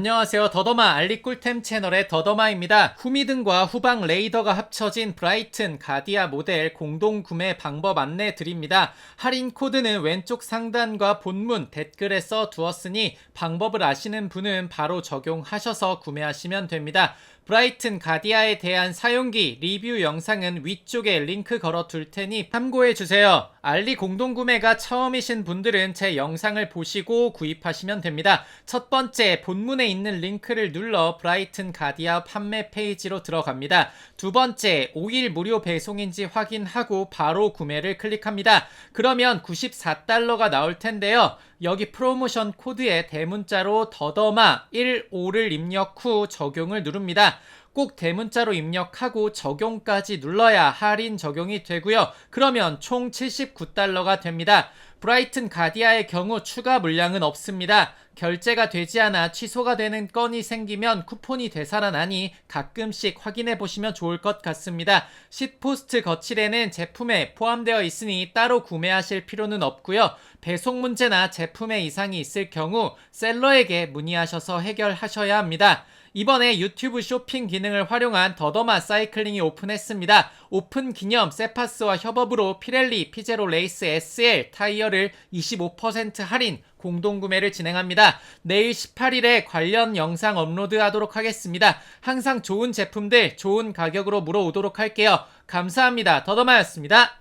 안녕하세요. 더더마 알리 꿀템 채널의 더더마입니다. 후미 등과 후방 레이더가 합쳐진 브라이튼 가디아 모델 공동 구매 방법 안내 드립니다. 할인 코드는 왼쪽 상단과 본문 댓글에 써 두었으니 방법을 아시는 분은 바로 적용하셔서 구매하시면 됩니다. 브라이튼 가디아에 대한 사용기 리뷰 영상은 위쪽에 링크 걸어 둘 테니 참고해 주세요. 알리 공동 구매가 처음이신 분들은 제 영상을 보시고 구입하시면 됩니다. 첫 번째 본문에 있는 링크를 눌러 브라이튼 가디아 판매 페이지로 들어갑니다. 두 번째 5일 무료 배송인지 확인하고 바로 구매를 클릭합니다. 그러면 94달러가 나올 텐데요. 여기 프로모션 코드에 대문자로 더더마 15를 입력 후 적용을 누릅니다. 꼭 대문자로 입력하고 적용까지 눌러야 할인 적용이 되고요. 그러면 총 79달러가 됩니다. 브라이튼 가디아의 경우 추가 물량은 없습니다. 결제가 되지 않아 취소가 되는 건이 생기면 쿠폰이 되살아나니 가끔씩 확인해 보시면 좋을 것 같습니다. 시트포스트 거칠에는 제품에 포함되어 있으니 따로 구매하실 필요는 없고요. 배송 문제나 제품에 이상이 있을 경우 셀러에게 문의하셔서 해결하셔야 합니다. 이번에 유튜브 쇼핑 기능을 활용한 더더마 사이클링이 오픈했습니다. 오픈 기념 세파스와 협업으로 피렐리 피제로 레이스 SL 타이어를 25% 할인 공동구매를 진행합니다. 내일 18일에 관련 영상 업로드하도록 하겠습니다. 항상 좋은 제품들 좋은 가격으로 물어오도록 할게요. 감사합니다. 더더마였습니다.